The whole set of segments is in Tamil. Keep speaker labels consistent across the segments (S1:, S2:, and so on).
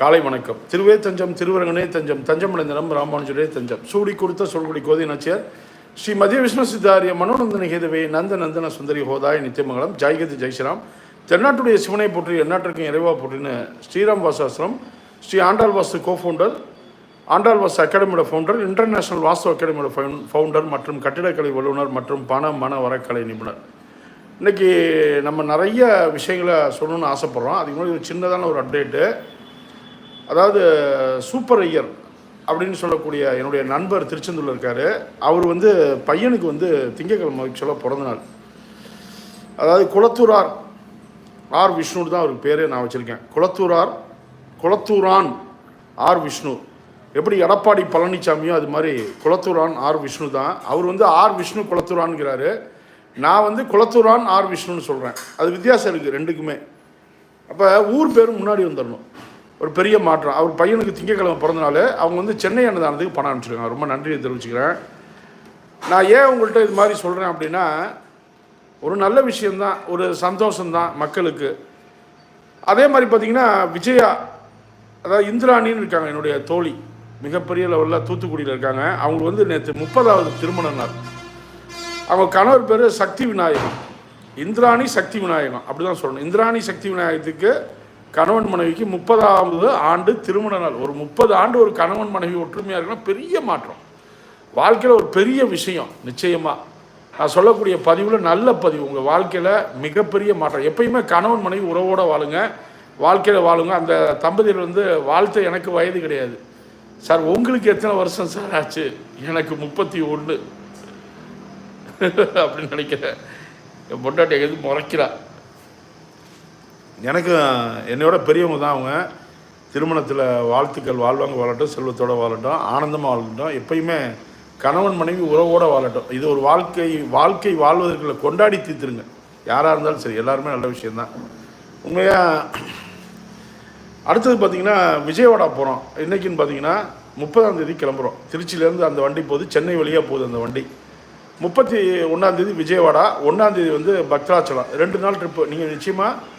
S1: காலை வணக்கம். திருவே தஞ்சம் திருவரங்கனே தஞ்சம் தஞ்சமடைந்தனம் ராமானுஜரே தஞ்சம். சூடி கொடுத்த சொல்குடி கோதை நச்சியர் ஸ்ரீ மதிய விஷ்ணு சித்தாரிய மனோநந்தன ஹேதுவே நந்த நந்தன சுந்தரி ஹோதாய நித்தியமங்கலம். ஜெய்கதி ஜெய்ஸ்ராம் தென்னாட்டுடைய சிவனை போற்றி எந்நாட்டிற்கும் இறைவா போற்றின்னு ஸ்ரீராம் வாசாசிரம் ஸ்ரீ ஆண்டாள் வாஸ்து கோ ஃபவுண்டர் ஆண்டாள் வாசு அகாடமியோட ஃபவுண்டர் இன்டர்நேஷனல் வாசு அகாடமியோட ஃபவுண்டர் மற்றும் கட்டிடக்கலை வல்லுநர் மற்றும் பண மன வரக்கலை நிபுணர். இன்னைக்கு நம்ம நிறைய விஷயங்களை சொல்லணும்னு ஆசைப்பட்றோம். அதுக்கு முன்னாடி ஒரு சின்னதான ஒரு அப்டேட்டு அதாவது சூப்பர் ஐயர் அப்படின்னு சொல்லக்கூடிய என்னுடைய நண்பர் திருச்செந்தூரில் இருக்கார். அவர் வந்து பையனுக்கு வந்து திங்கக்கிழமை ஆக்சுவலாக பிறந்த நாள் அதாவது குளத்தூரார் ஆர் விஷ்ணு தான் அவருக்கு பேர் நான் வச்சுருக்கேன். குளத்தூரார் குளத்தூரான் ஆர் விஷ்ணு. எப்படி எடப்பாடி பழனிசாமியோ அது மாதிரி குளத்தூரான் ஆர் விஷ்ணு தான். அவர் வந்து ஆர் விஷ்ணு குளத்தூரான்ங்கிறாரு. நான் வந்து குளத்தூரான் ஆர் விஷ்ணுன்னு சொல்கிறேன் அது வித்தியாசம் இருக்குது ரெண்டுக்குமே. அப்போ ஊர் பேர் முன்னாடி வந்துடணும் ஒரு பெரிய மாற்றம். அவர் பையனுக்கு திங்கக்கிழமை பிறந்தனால அவங்க வந்து சென்னை அன்னதானத்துக்கு பணம் அனுப்பிச்சிருக்காங்க. ரொம்ப நன்றியை தெரிவிச்சுக்கிறேன். நான் ஏன் உங்கள்கிட்ட இது மாதிரி சொல்கிறேன் அப்படின்னா ஒரு நல்ல விஷயந்தான் ஒரு சந்தோஷம்தான் மக்களுக்கு. அதே மாதிரி பார்த்திங்கன்னா விஜயா அதாவது இந்திராணின்னு இருக்காங்க என்னுடைய தோழி. மிகப்பெரிய லெவலில் தூத்துக்குடியில் இருக்காங்க. அவங்களுக்கு வந்து நேற்று முப்பதாவது திருமண நாள். அவங்க கணவர் பேர் சக்தி விநாயகம். இந்திராணி சக்தி விநாயகம். அப்படி தான் சொல்லணும். இந்திராணி சக்தி விநாயகத்துக்கு கணவன் மனைவிக்கு முப்பதாவது ஆண்டு திருமண நாள். ஒரு முப்பது ஆண்டு ஒரு கணவன் மனைவி ஒற்றுமையாக இருக்குன்னா பெரிய மாற்றம். வாழ்க்கையில் ஒரு பெரிய விஷயம் நிச்சயமாக நான் சொல்லக்கூடிய பதிவில் நல்ல பதிவு உங்கள் வாழ்க்கையில் மிகப்பெரிய மாற்றம். எப்பயுமே கணவன் மனைவி உறவோட வாழுங்க. வாழ்க்கையில் வாழுங்க. அந்த தம்பதியில் வந்து வாழ்த்த எனக்கு வயது கிடையாது. சார் உங்களுக்கு எத்தனை வருஷம் சார் ஆச்சு? எனக்கு முப்பத்தி ஒன்று. அப்படின்னு நினைக்கிறேன். என் பொண்டாட்டி எது முறைக்கிறா. எனக்கு என்னையோட பெரியவங்க தான் அவங்க. திருமணத்தில் வாழ்த்துக்கள் வாழ்வாங்க வாழட்டும் செல்வத்தோட வாழட்டும் ஆனந்தமாக வாழட்டும் எப்பயுமே கணவன் மனைவி உறவோட வாழட்டும். இது ஒரு வாழ்க்கை வாழ்க்கை வாழ்வதற்குள்ள கொண்டாடி தீர்த்துருங்க. யாராக இருந்தாலும் சரி எல்லாருமே நல்ல விஷயந்தான் உண்மையாக அடுத்தது பார்த்தீங்கன்னா விஜயவாடா போகிறோம் இன்றைக்கின்னு பார்த்தீங்கன்னா முப்பதாம் தேதி கிளம்புறோம். திருச்சியிலேருந்து அந்த வண்டி போகுது சென்னை வழியாக போகுது அந்த வண்டி. முப்பத்தி ஒன்றாந்தேதி விஜயவாடா ஒன்றாந்தேதி வந்து பக்தராச்சலம் ரெண்டு நாள் ட்ரிப்பு நீங்கள் நிச்சயமாக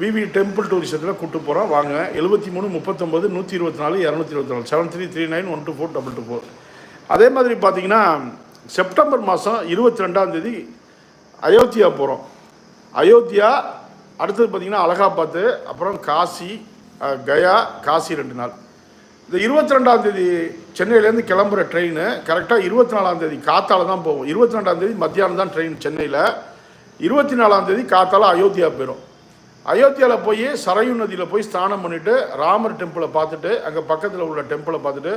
S1: விவி டெம்பிள் டூரிசத்தில் கூட்டு போகிறோம் வாங்க. எழுபத்தி மூணு முப்பத்தொம்பது நூற்றி இருபத்தி நாலு இரநூத்தி இருபத்தி நாலு. Seven three three nine one two four double two four அதே மாதிரி பார்த்தீங்கன்னா செப்டம்பர் மாதம் இருபத்தி ரெண்டாந்தேதி அயோத்தியா போகிறோம் அயோத்தியா அடுத்தது பார்த்தீங்கன்னா அலகாபாத்து அப்புறம் காசி கயா காசி ரெண்டு நாள். இந்த இருபத்தி ரெண்டாந்தேதி சென்னையிலேருந்து கிளம்புற ட்ரெயின் கரெக்டாக இருபத்தி நாலாந்தேதி காத்தால தான் போகும் இருபத்தி ரெண்டாந்தேதி மத்தியானம் தான் ட்ரெயின் சென்னையில். இருபத்தி நாலாந்தேதி காத்தால அயோத்தியா போயிடும் அயோத்தியாவில் போய் சரையு நதியில் போய் ஸ்நானம் பண்ணிவிட்டு ராமர் டெம்பிளை பார்த்துட்டு அங்கே பக்கத்தில் உள்ள டெம்பிளை பார்த்துட்டு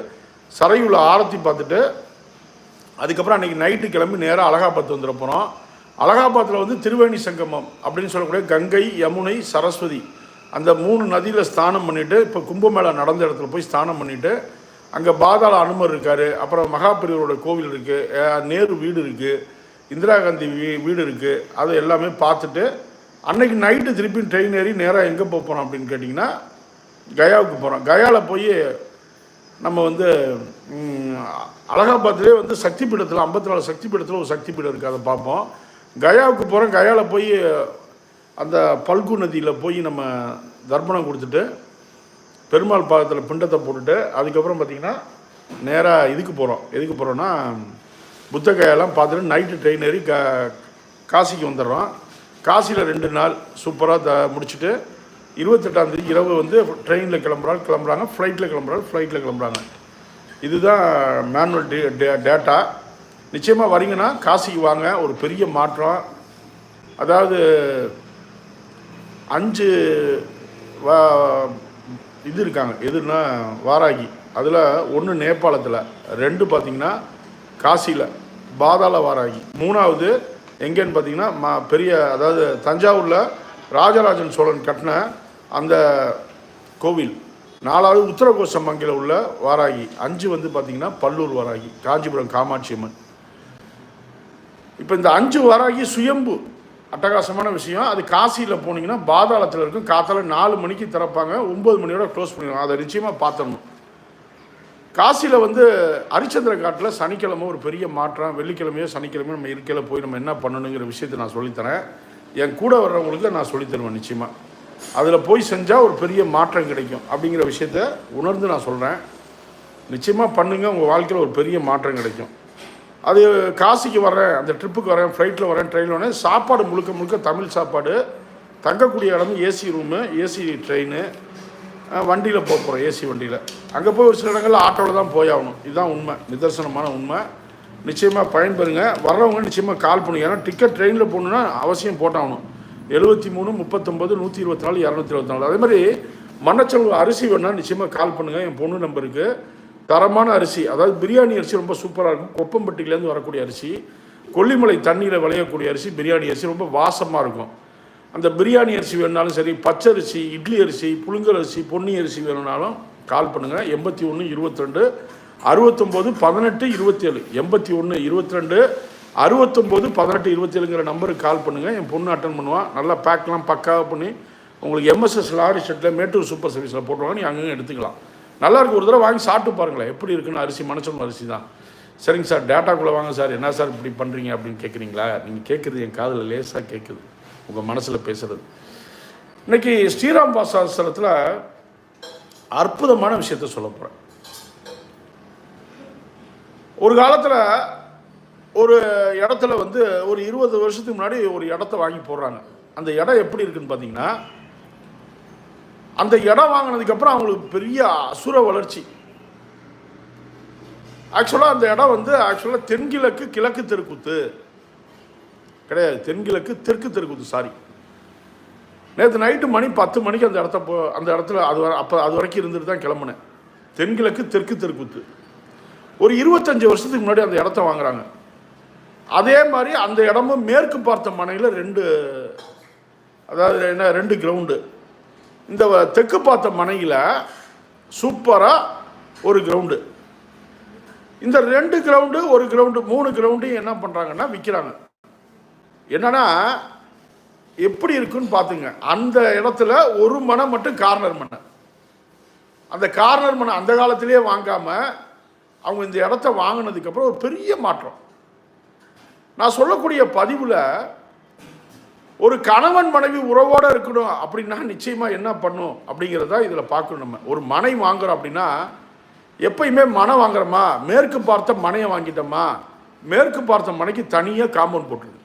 S1: சரையுள்ள ஆரத்தி பார்த்துட்டு அதுக்கப்புறம் அன்றைக்கி நைட்டு கிளம்பி நேராக அலகாபாத் வந்துட போகிறோம் அலகாபாத்தில் வந்து திருவேணி சங்கமம் அப்படின்னு சொல்லக்கூடிய கங்கை யமுனை சரஸ்வதி அந்த மூணு நதியில் ஸ்நானம் பண்ணிவிட்டு இப்போ கும்பமேளா நடந்த இடத்துல போய் ஸ்நானம் பண்ணிவிட்டு அங்கே பாதாள அனுமர் இருக்கார் அப்புறம் மகாபெரியவரோட கோவில் இருக்குது நேரு வீடு இருக்குது இந்திரா காந்தி வீ வீடு இருக்குது அதை எல்லாமே பார்த்துட்டு அன்னைக்கு நைட்டு திருப்பி ட்ரெயின் ஏறி நேராக எங்கே போக போகிறோம் அப்படின்னு கேட்டிங்கன்னா கயாவுக்கு போகிறோம் கயாவில் போய் நம்ம வந்து ம், அலகாபாத்திலே வந்து சக்தி பீடத்தில் ஐம்பத்தி நாலு சக்தி பீடத்தில் ஒரு சக்தி பீடம் இருக்குது அதை பார்ப்போம். கயாவுக்கு போகிறோம் கயாவில் போய் அந்த பல்கு நதியில் போய் நம்ம தர்ப்பணம் கொடுத்துட்டு பெருமாள் பாகத்தில் பிண்டத்தை போட்டுட்டு அதுக்கப்புறம் பார்த்திங்கன்னா நேராக இதுக்கு போகிறோம் எதுக்கு போகிறோன்னா புத்த கயாலாம் பார்த்துட்டு நைட்டு ட்ரெயின் ஏறி கா காசிக்கு வந்துடுறோம். காசியில் ரெண்டு நாள் சூப்பராக த முடிச்சுட்டு இருபத்தெட்டாம் தேதி இரவு வந்து ட்ரெயினில் கிளம்புறாள் கிளம்புறாங்க. ஃப்ளைட்டில் கிளம்புறாள் ஃப்ளைட்டில் கிளம்புறாங்க. இதுதான் மேனுவல் டே டே- டேட்டா நிச்சயமாக வரீங்கன்னா காசிக்கு வாங்க. ஒரு பெரிய மாற்றம். அதாவது அஞ்சு வா இது இருக்காங்க. எதுன்னா வாராகி. அதில் ஒன்று நேபாளத்தில். ரெண்டு பார்த்தீங்கன்னா காசியில். பாதாள வாராகி. மூணாவது எங்கேன்னு பார்த்தீங்கன்னா மா பெரிய அதாவது தஞ்சாவூரில் ராஜராஜன் சோழன் கட்டின அந்த கோவில். நாலாவது உத்தரகோசமங்கையில் உள்ள வாராகி. அஞ்சு வந்து பார்த்திங்கன்னா பல்லூர் வாராகி காஞ்சிபுரம் காமாட்சி அம்மன். இப்போ இந்த அஞ்சு வாராகி சுயம்பு அட்டகாசமான விஷயம். அது காசியில் போனீங்கன்னா பாதாளத்தில் இருக்கும். காத்தால நாலு மணிக்கு திறப்பாங்க. ஒம்பது மணியோட க்ளோஸ் பண்ணிடுவாங்க. அதை நிச்சயமாக பார்த்துடணும். காசியில் வந்து ஹரிச்சந்திர காட்டில் சனிக்கிழமை ஒரு பெரிய மாற்றம் வெள்ளிக்கிழமையோ சனிக்கிழமையோ நம்ம இருக்கையில் போய் நம்ம என்ன பண்ணணுங்கிற விஷயத்தை நான் சொல்லித்தரேன் என் கூட வர்றவங்களுக்கு நான் சொல்லித் தருவேன் நிச்சயமாக அதில் போய் செஞ்சால் ஒரு பெரிய மாற்றம் கிடைக்கும் அப்படிங்கிற விஷயத்த உணர்ந்து நான் சொல்கிறேன் நிச்சயமாக பண்ணுங்கள் உங்கள் வாழ்க்கையில் ஒரு பெரிய மாற்றம் கிடைக்கும். அது காசிக்கு வரேன் அந்த ட்ரிப்புக்கு வரேன் ஃப்ளைட்டில் வரேன் ட்ரெயினில் வரேன் சாப்பாடு முழுக்க முழுக்க தமிழ் சாப்பாடு. தங்கக்கூடிய இடமும் ஏசி ரூமு ஏசி ட்ரெயின் வண்டியில் போக போகிறோம் ஏசி வண்டியில். அங்கே போய் ஒரு சில இடங்களில் ஆட்டோவில் தான் போய் ஆகணும். இதுதான் உண்மை. நிதர்சனமான உண்மை. நிச்சயமாக பயன்பெறுங்க. வர்றவங்க நிச்சயமாக கால் பண்ணுங்க. ஏன்னா டிக்கெட் ட்ரெயினில் போகணுன்னா அவசியம் போட்டாகணும். எழுபத்தி மூணு முப்பத்தொம்பது நூற்றி இருபத்தி நாலு இரநூத்தி இருபத்தி நாலு. அதே மாதிரி மண்ணச்சல் அரிசி வேணால் நிச்சயமாக கால் பண்ணுங்கள் என் பொண்ணு நம்பருக்கு தரமான அரிசி அதாவது பிரியாணி அரிசி ரொம்ப சூப்பராக இருக்கும். கொப்பம்பட்டியிலேருந்து வரக்கூடிய அரிசி கொல்லிமலை தண்ணியில் விளையக்கூடிய அரிசி பிரியாணி அரிசி ரொம்ப வாசமாக இருக்கும். அந்த பிரியாணி அரிசி வேணுனாலும் சரி பச்சரிசி இட்லி அரிசி புழுங்கல் அரிசி பொன்னி அரிசி வேணும்னாலும் கால் பண்ணுங்கள் எண்பத்தி ஒன்று இருபத்திரெண்டு அறுபத்தொம்போது பதினெட்டு இருபத்தேழு எண்பத்தி ஒன்று இருபத்தி ரெண்டு அறுபத்தொம்போது பதினெட்டு இருபத்தேழுங்கிற நம்பருக்கு கால் பண்ணுங்கள் என் பொண்ணு அட்டன் பண்ணுவான் நல்லா பேக்லாம் பக்காவாக பண்ணி உங்களுக்கு எம்எஸ்எஸ் லாரி ஷெட்டில் மேட்டூர் சூப்பர் சர்வீஸில் போட்டுருவாங்க நீ அங்கங்கே எடுத்துக்கலாம். நல்லாயிருக்கு ஒரு தடவை வாங்கி சாப்பிட்டு பாருங்களேன். எப்படி இருக்குன்னு அரிசி மனசோட அரிசி தான். சரிங்க சார். டேட்டாக்குள்ளே வாங்க சார். என்ன சார் இப்படி பண்ணுறீங்க அப்படின்னு கேட்குறீங்களா நீங்கள் கேட்குறது என் காதில் லேசாக கேட்குது உங்கள் மனசில் பேசுகிறது இன்னைக்கு ஸ்ரீராம் பாசாசனத்தில் அற்புதமான விஷயத்த சொல்ல போகிறேன் ஒரு காலத்தில் ஒரு இடத்துல வந்து ஒரு இருபது வருஷத்துக்கு முன்னாடி ஒரு இடத்த வாங்கி போடுறாங்க. அந்த இடம் எப்படி இருக்குன்னு பார்த்தீங்கன்னா அந்த இடம் வாங்கினதுக்கப்புறம் அவங்களுக்கு பெரிய அசுர வளர்ச்சி. ஆக்சுவலாக அந்த இடம் வந்து ஆக்சுவலாக தென்கிழக்கு கிழக்கு தெருக்குத்து. கிடையாது. தென்கிழக்கு தெற்கு தெற்குத்து சாரி. நேற்று நைட்டு மணி பத்து மணிக்கு அந்த இடத்த போ அந்த இடத்துல அது வர அப்போ அது வரைக்கும் இருந்துட்டு தான் கிளம்புனேன். தென்கிழக்கு தெற்கு தெற்குத்து ஒரு இருபத்தஞ்சி வருஷத்துக்கு முன்னாடி அந்த இடத்த வாங்குறாங்க. அதே மாதிரி அந்த இடமும் மேற்கு பார்த்த மனையில் ரெண்டு அதாவது என்ன ரெண்டு கிரவுண்டு. இந்த தெற்கு பார்த்த மனையில் சூப்பராக ஒரு கிரவுண்டு. இந்த ரெண்டு கிரவுண்டு ஒரு கிரவுண்டு மூணு கிரவுண்டையும் என்ன பண்ணுறாங்கன்னா விற்கிறாங்க என்னன்னா எப்படி இருக்குன்னு பார்த்துங்க. அந்த இடத்துல ஒரு மனை மட்டும் கார்னர் மனை. அந்த கார்னர் மனை அந்த காலத்திலேயே வாங்காம அவங்க இந்த இடத்த வாங்கினதுக்கப்புறம் ஒரு பெரிய மாற்றம். நான் சொல்லக்கூடிய பதிவில் ஒரு கணவன் மனைவி உறவோடு இருக்கணும் அப்படின்னா நிச்சயமாக என்ன பண்ணும் அப்படிங்கிறத இதில் பார்க்கணும் நம்ம. ஒரு மனை வாங்குறோம் அப்படின்னா எப்பயுமே மனை வாங்குறோமா? மேற்கு பார்த்த மனையை வாங்கிட்டோமா? மேற்கு பார்த்த மனைக்கு தனியாக காம்பவுண்ட் போட்டுருக்கு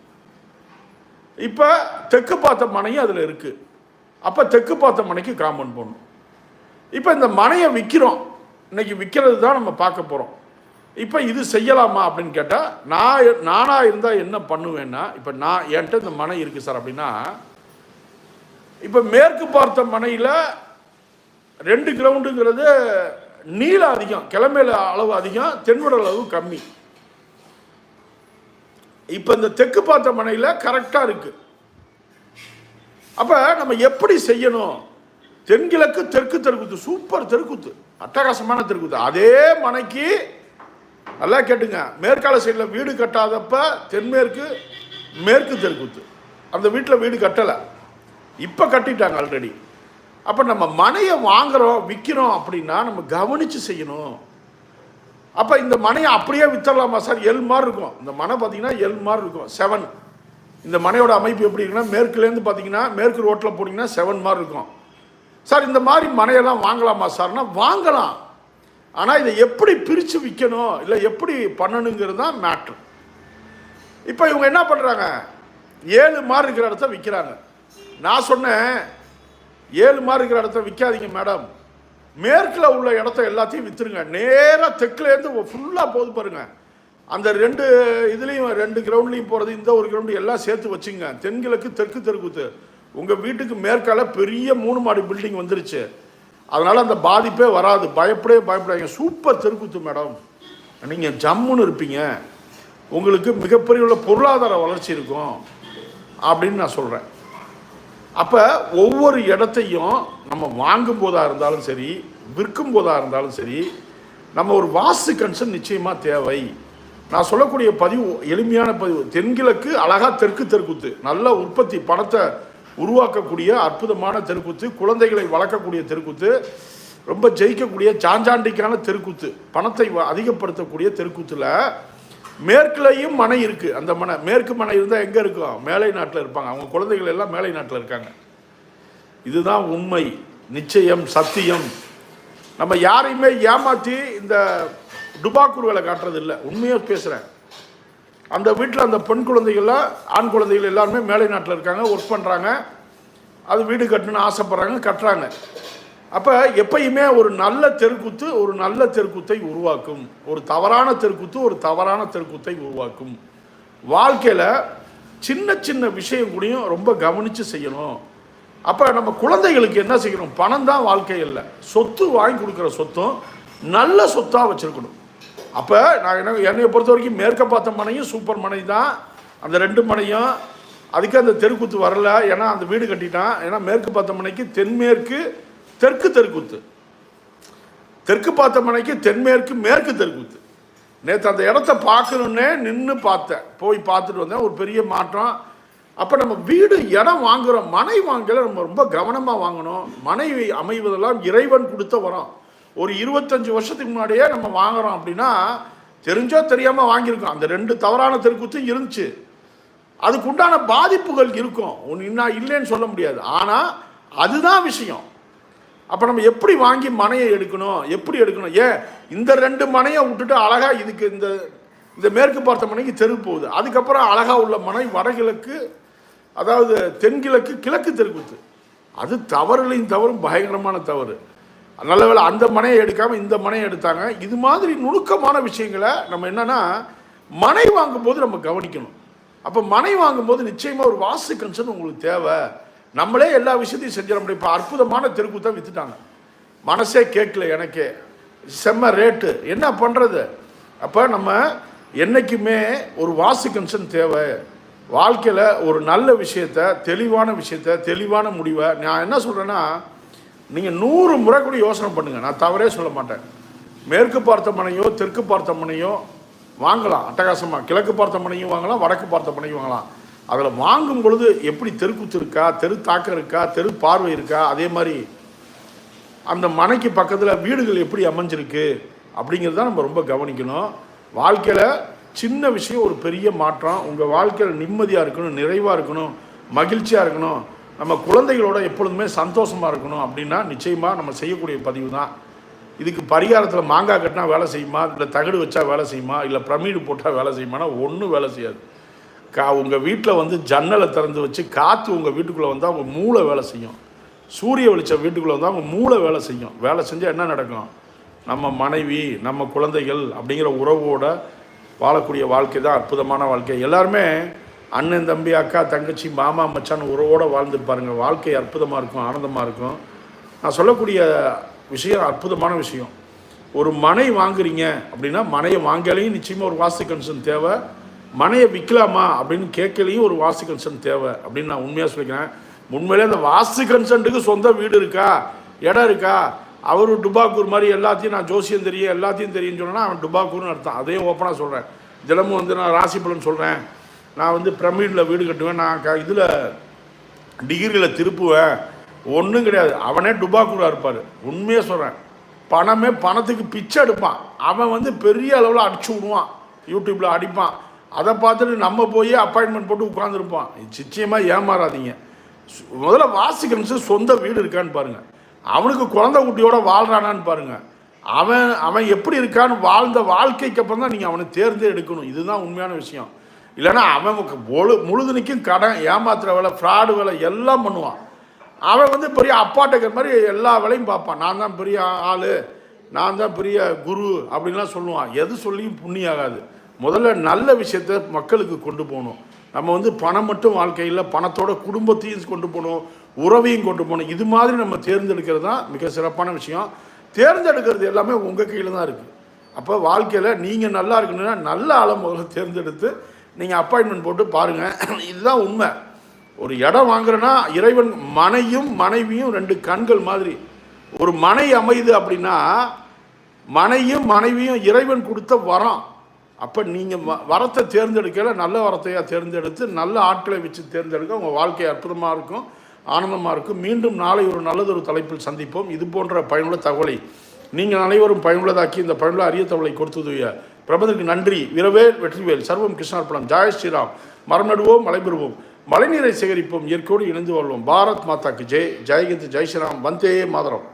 S1: இப்போ தெற்கு பார்த்த மனையும் அதில் இருக்குது அப்போ தெற்கு பார்த்த மனைக்கு காம்பவுண்ட் போடணும். இப்போ இந்த மனையை விற்கிறோம் இன்னைக்கு விற்கிறது தான் நம்ம பார்க்க போகிறோம் இப்போ இது செய்யலாமா அப்படின்னு கேட்டால் நான் நானாக இருந்தால் என்ன பண்ணுவேன்னா இப்போ நான் என்கிட்ட இந்த மனை இருக்குது சார் அப்படின்னா இப்போ மேற்கு பார்த்த மனையில் ரெண்டு கிரவுண்டுங்கிறது நீளம் அதிகம் கிழமையில் அளவு அதிகம் தென்வட அளவு கம்மி. இப்போ இந்த தெற்கு பார்த்த மனையில் கரெக்டாக இருக்குது அப்போ நம்ம எப்படி செய்யணும்? தென்கிழக்கு தெற்கு தெருக்குத்து சூப்பர் தெருக்குத்து அட்டகாசமான தெருக்குத்து. அதே மனைக்கு நல்லா கேட்டுங்க. மேற்கால சைடில் வீடு கட்டாதப்ப தென்மேற்கு மேற்கு தெருக்குத்து. அந்த வீட்டில் வீடு கட்டலை. இப்போ கட்டிட்டாங்க ஆல்ரெடி அப்போ நம்ம மனையை வாங்குறோம் விற்கிறோம் அப்படின்னா நம்ம கவனித்து செய்யணும். அப்போ இந்த மனையை அப்படியே வித்தரலாமா சார்? எல் மாதிரி இருக்கும். இந்த மனை பார்த்தீங்கன்னா எல் மாதிரி இருக்கும். செவன் இந்த மனையோட அமைப்பு எப்படி இருக்குன்னா மேற்குலேருந்து பார்த்தீங்கன்னா மேற்கு ரோட்டில் போனீங்கன்னா செவன் மாதிரி இருக்கும். சார் இந்த மாதிரி மனையெல்லாம் வாங்கலாமா சார்னா வாங்கலாம். ஆனால் இதை எப்படி பிரித்து விற்கணும் இல்லை எப்படி பண்ணணுங்கிறது தான் மேட்ரு இப்போ இவங்க என்ன பண்ணுறாங்க ஏழு மாதிரி இருக்கிற இடத்த விற்கிறாங்க நான் சொன்னேன் ஏழு மாதிரி இருக்கிற இடத்த விற்காதீங்க மேடம் மேற்கில் உள்ள இடத்த எல்லாத்தையும் விற்றுருங்க நேராக தெற்குலேருந்து ஃபுல்லாக போது பாருங்க. அந்த ரெண்டு இதுலேயும் ரெண்டு கிரவுண்ட்லேயும் போகிறது இந்த ஒரு கிரவுண்டு எல்லாம் சேர்த்து வச்சுங்க. தென்கிழக்கு தெற்கு தெற்குத்து. உங்கள் வீட்டுக்கு மேற்கால பெரிய மூணு மாடி பில்டிங் வந்துருச்சு. அதனால் அந்த பாதிப்பே வராது. பயப்படவே பயப்படாதீங்க. சூப்பர் தெருக்குத்து மேடம் நீங்கள் ஜம்முன்னு இருப்பீங்க. உங்களுக்கு மிகப்பெரிய உள்ள பொருளாதார வளர்ச்சி இருக்கும். அப்படின்னு நான் சொல்கிறேன் அப்போ ஒவ்வொரு இடத்தையும் நம்ம வாங்கும் போதாக இருந்தாலும் சரி விற்கும் போதாக இருந்தாலும் சரி நம்ம ஒரு வாஸ்து கன்சன் நிச்சயமாக தேவை. நான் சொல்லக்கூடிய பதிவு எளிமையான பதிவு தென்கிழக்கு அழகாக தெற்கு தெற்குத்து நல்ல உற்பத்தி பணத்தை உருவாக்கக்கூடிய அற்புதமான தெருக்குத்து குழந்தைகளை வளர்க்கக்கூடிய தெருக்குத்து ரொம்ப ஜெயிக்கக்கூடிய சாஞ்சாண்டிக்கான தெருக்குத்து பணத்தை வ- அதிகப்படுத்தக்கூடிய தெருக்குத்தில் மேற்குலையும் மனை இருக்குது அந்த மனை மேற்கு மனை இருந்தால் எங்கே இருக்கும்? மேலை நாட்டில் இருப்பாங்க. அவங்க குழந்தைகள் எல்லாம் மேலை நாட்டில் இருக்காங்க. இதுதான் உண்மை. நிச்சயம் சத்தியம். நம்ம யாரையுமே ஏமாற்றி இந்த டுபாக்கூர்களை வேலை உண்மையாக பேசுகிறேன் அந்த வீட்டில் அந்த பெண் குழந்தைகள்லாம் ஆண் குழந்தைகள் எல்லாருமே மேலை நாட்டில் இருக்காங்க ஒர்க் பண்ணுறாங்க அது வீடு கட்டணும்னு ஆசைப்பட்றாங்க கட்டுறாங்க. அப்போ எப்பயுமே ஒரு நல்ல தெருக்கூத்து ஒரு நல்ல தெருக்கூத்தை உருவாக்கும். ஒரு தவறான தெருக்கூத்து ஒரு தவறான தெருக்கூத்தை உருவாக்கும். வாழ்க்கையில் சின்ன சின்ன விஷயம் கூடயும் ரொம்ப கவனித்து செய்யணும். அப்போ நம்ம குழந்தைகளுக்கு என்ன செய்யணும்? பணம் தான் வாழ்க்கை இல்லை சொத்து வாங்கி கொடுக்குற சொத்தும் நல்ல சொத்தாக வச்சுருக்கணும். அப்போ நான் என்ன என்னையை பொறுத்த வரைக்கும் மேற்க பார்த்த மனையும் சூப்பர் மனை தான். அந்த ரெண்டு மனையும் அதுக்கு அந்த தெருக்கூத்து வரல. ஏன்னா அந்த வீடு கட்டிட்டான். ஏன்னா மேற்கு பார்த்த மனைக்கு தென்மேற்கு தெற்கு தெருக்கூத்து. தெற்கு பார்த்த மனைக்கு தென்மேற்கு மேற்கு தெருக்கூத்து. நேற்று அந்த இடத்த பார்க்கணுன்னே நின்று பார்த்தேன். போய் பார்த்துட்டு வந்தேன். ஒரு பெரிய மாற்றம். அப்போ நம்ம வீடு இடம் வாங்குகிறோம் மனை வாங்கல நம்ம ரொம்ப கவனமாக வாங்கணும். மனைவி அமைவதெல்லாம் இறைவன் கொடுத்த வரோம். ஒரு இருபத்தஞ்சு வருஷத்துக்கு முன்னாடியே நம்ம வாங்குறோம் அப்படின்னா தெரிஞ்சோ தெரியாமல் வாங்கியிருக்கோம். அந்த ரெண்டு தவறான தெருக்கூத்தும் இருந்துச்சு. அதுக்குண்டான பாதிப்புகள் இருக்கும். ஒன்று இன்னும் இல்லைன்னு சொல்ல முடியாது. ஆனால் அதுதான் விஷயம். அப்போ நம்ம எப்படி வாங்கி மனையை எடுக்கணும்? எப்படி எடுக்கணும்? ஏன்? இந்த ரெண்டு மனையை விட்டுட்டு அழகாக இதுக்கு இந்த இந்த மேற்கு பார்த்த மனைக்கு தெரு போகுது. அதுக்கப்புறம் அழகாக உள்ள மனை வடகிழக்கு அதாவது தென்கிழக்கு கிழக்கு தெருக்குத்து அது தவறுலையும் தவறும் பயங்கரமான தவறு. நல்ல வேலை அந்த மனையை எடுக்காமல் இந்த மனையை எடுத்தாங்க. இது மாதிரி நுணுக்கமான விஷயங்களை நம்ம என்னென்னா மனை வாங்கும்போது நம்ம கவனிக்கணும். அப்போ மனை வாங்கும்போது நிச்சயமாக ஒரு வாஸ்து கன்சர்ன் உங்களுக்கு தேவை. நம்மளே எல்லா விஷயத்தையும் செஞ்சிட முடியும். இப்போ அற்புதமான தெருக்கூத்தான் வித்துட்டாங்க. மனசே கேட்கல எனக்கே. செம்ம ரேட்டு என்ன பண்ணுறது அப்போ நம்ம என்றைக்குமே ஒரு வாசு கன்சன் தேவை. வாழ்க்கையில் ஒரு நல்ல விஷயத்த தெளிவான விஷயத்த தெளிவான முடிவை நான் என்ன சொல்கிறேன்னா நீங்கள் நூறு முறை கூட யோசனை பண்ணுங்கள் நான் தவறே சொல்ல மாட்டேன். மேற்கு பார்த்த மனையோ தெற்கு பார்த்த மனையோ வாங்கலாம். அட்டகாசமாக கிழக்கு பார்த்த மனையும் வாங்கலாம் வடக்கு பார்த்த மனையும் வாங்கலாம். அதில் வாங்கும் பொழுது எப்படி தெருக்குத்து இருக்கா தெரு தாக்கம் இருக்கா தெரு பார்வை இருக்கா அதே மாதிரி அந்த மனைக்கு பக்கத்தில் வீடுகள் எப்படி அமைஞ்சிருக்கு அப்படிங்கிறத நம்ம ரொம்ப கவனிக்கணும். வாழ்க்கையில் சின்ன விஷயம் ஒரு பெரிய மாற்றம். உங்கள் வாழ்க்கையில் நிம்மதியாக இருக்கணும் நிறைவாக இருக்கணும் மகிழ்ச்சியாக இருக்கணும். நம்ம குழந்தைகளோட எப்பொழுதுமே சந்தோஷமாக இருக்கணும் அப்படின்னா நிச்சயமாக நம்ம செய்யக்கூடிய பதிவு தான் இதுக்கு பரிகாரத்தில் மாங்காய் கட்டினா வேலை செய்யுமா? இல்லை தகடு வச்சா வேலை செய்யுமா? இல்லை பிரமீடு போட்டால் வேலை செய்யுமானா ஒன்றும் வேலை செய்யாது. கா உங்கள் வீட்டில் வந்து ஜன்னலை திறந்து வச்சு காற்று உங்கள் வீட்டுக்குள்ளே வந்தால் உங்கள் மூளை வேலை செய்யும். சூரிய வெளிச்சம் வீட்டுக்குள்ளே வந்தால் உங்கள் மூளை வேலை செய்யும். வேலை செஞ்சால் என்ன நடக்கும்? நம்ம மனைவி நம்ம குழந்தைகள் அப்படிங்கிற உறவோட வாழக்கூடிய வாழ்க்கை தான் அற்புதமான வாழ்க்கை. எல்லாருமே அண்ணன் தம்பி அக்கா தங்கச்சி மாமா மச்சான் உறவோடு வாழ்ந்துருப்பாருங்க. வாழ்க்கை அற்புதமாக இருக்கும் ஆனந்தமாக இருக்கும். நான் சொல்லக்கூடிய விஷயம் அற்புதமான விஷயம். ஒரு மனை வாங்குறீங்க அப்படின்னா மனையை வாங்கலையும் நிச்சயமாக ஒரு வாஸ்து கன்சர்ன் தேவை. மனையை விற்கலாமா அப்படின்னு கேட்கலையும் ஒரு வாஸ்து கன்சர்ன் தேவை அப்படின்னு நான் உண்மையாக சொல்லிக்கிறேன். உண்மையிலே அந்த வாஸ்து கன்சன்ட்டுக்கு சொந்த வீடு இருக்கா? இடம் இருக்கா? அவர் டுபாக்கூர் மாதிரி எல்லாத்தையும் நான் ஜோசியம் தெரியும் எல்லாத்தையும் தெரியும்னு சொன்னால் அவன் டுபாக்கூர்னு அர்த்தம். அதையும் ஓப்பனாக சொல்கிறேன் தினமும் வந்து நான் ராசி பலன் சொல்கிறேன் நான் வந்து பிரமிடில் வீடு கட்டுவேன். நான் க இதில் டிகிரியில் திருப்புவேன். ஒன்றும் கிடையாது. அவனே டுபாக்கூராக இருப்பார். உண்மையாக சொல்கிறேன் பணமே பணத்துக்கு பிச்சை எடுப்பான். அவன் வந்து பெரிய அளவில் அடிச்சு விடுவான். யூடியூப்பில் அடிப்பான். அதை பார்த்துட்டு நம்ம போய் அப்பாயின்மெண்ட் போட்டு உட்காந்துருப்பான் நிச்சயமாக ஏமாறாதீங்க. சு- முதல்ல வாசிக்கணும் சொந்த வீடு இருக்கான்னு பாருங்கள் அவனுக்கு குழந்த குட்டியோட வாழ்கிறானான்னு பாருங்கள் அவன் அவன் எப்படி இருக்கான்னு வாழ்ந்த வாழ்க்கைக்கு அப்புறம் தான் நீங்கள் அவனை தேர்ந்தே எடுக்கணும். இதுதான் உண்மையான விஷயம். இல்லைன்னா அவன் முழு முழுதுனிக்கும் கடன் ஏமாத்துற வேலை ஃப்ராடு வேலை எல்லாம் பண்ணுவான். அவன் வந்து பெரிய அப்பாட்டக்கிற மாதிரி எல்லா வேலையும் பார்ப்பான். நான் தான் பெரிய ஆள் நான் தான் பெரிய குரு அப்படின்லாம் சொல்லுவான். எது சொல்லியும் புண்ணியாகாது. முதல்ல நல்ல விஷயத்த மக்களுக்கு கொண்டு போகணும். நம்ம வந்து பணம் மட்டும் வாழ்க்கையில் பணத்தோட குடும்பத்தையும் கொண்டு போகணும் உறவையும் கொண்டு போகணும். இது மாதிரி நம்ம தேர்ந்தெடுக்கிறது தான் மிக சிறப்பான விஷயம். தேர்ந்தெடுக்கிறது எல்லாமே உங்கள் கையில் தான் இருக்குது அப்போ வாழ்க்கையில் நீங்கள் நல்லா இருக்கணும்னா நல்ல ஆளை முதல்ல தேர்ந்தெடுத்து நீங்கள் அப்பாயின்மெண்ட் போட்டு பாருங்கள் இதுதான் உண்மை. ஒரு இடம் வாங்குறேன்னா இறைவன் மனையும் மனைவியும் ரெண்டு கண்கள் மாதிரி. ஒரு மனை அமையுது அப்படின்னா மனையும் மனைவியும் இறைவன் கொடுத்த வரம். அப்போ நீங்கள் வரத்தை தேர்ந்தெடுக்கல நல்ல வரத்தையாக தேர்ந்தெடுத்து நல்ல ஆட்களை வச்சு தேர்ந்தெடுக்க உங்கள் வாழ்க்கை அற்புதமாக இருக்கும் ஆனந்தமாக இருக்கும். மீண்டும் நாளை ஒரு நல்லதொரு தலைப்பில் சந்திப்போம். இது போன்ற பயனுள்ள தகவலை நீங்கள் அனைவரும் பயனுள்ளதாக்கி இந்த பயனுள்ள அரிய தகவலை கொடுத்ததுய பிரபந்தருக்கு நன்றி. விரவேல் வெற்றிவேல். சர்வம் கிருஷ்ணார்பணம். ஜாய் ஸ்ரீராம். மரம் நடுவோம் மலை பெறுவோம் மழைநீரை சேகரிப்போம். இயற்கையோடு இணைந்து வாழ்வோம். பாரத் மாதாக்கு ஜெய். ஜெய்ஹிந்த் ஜெய் ஸ்ரீராம். வந்தே மாதரம்.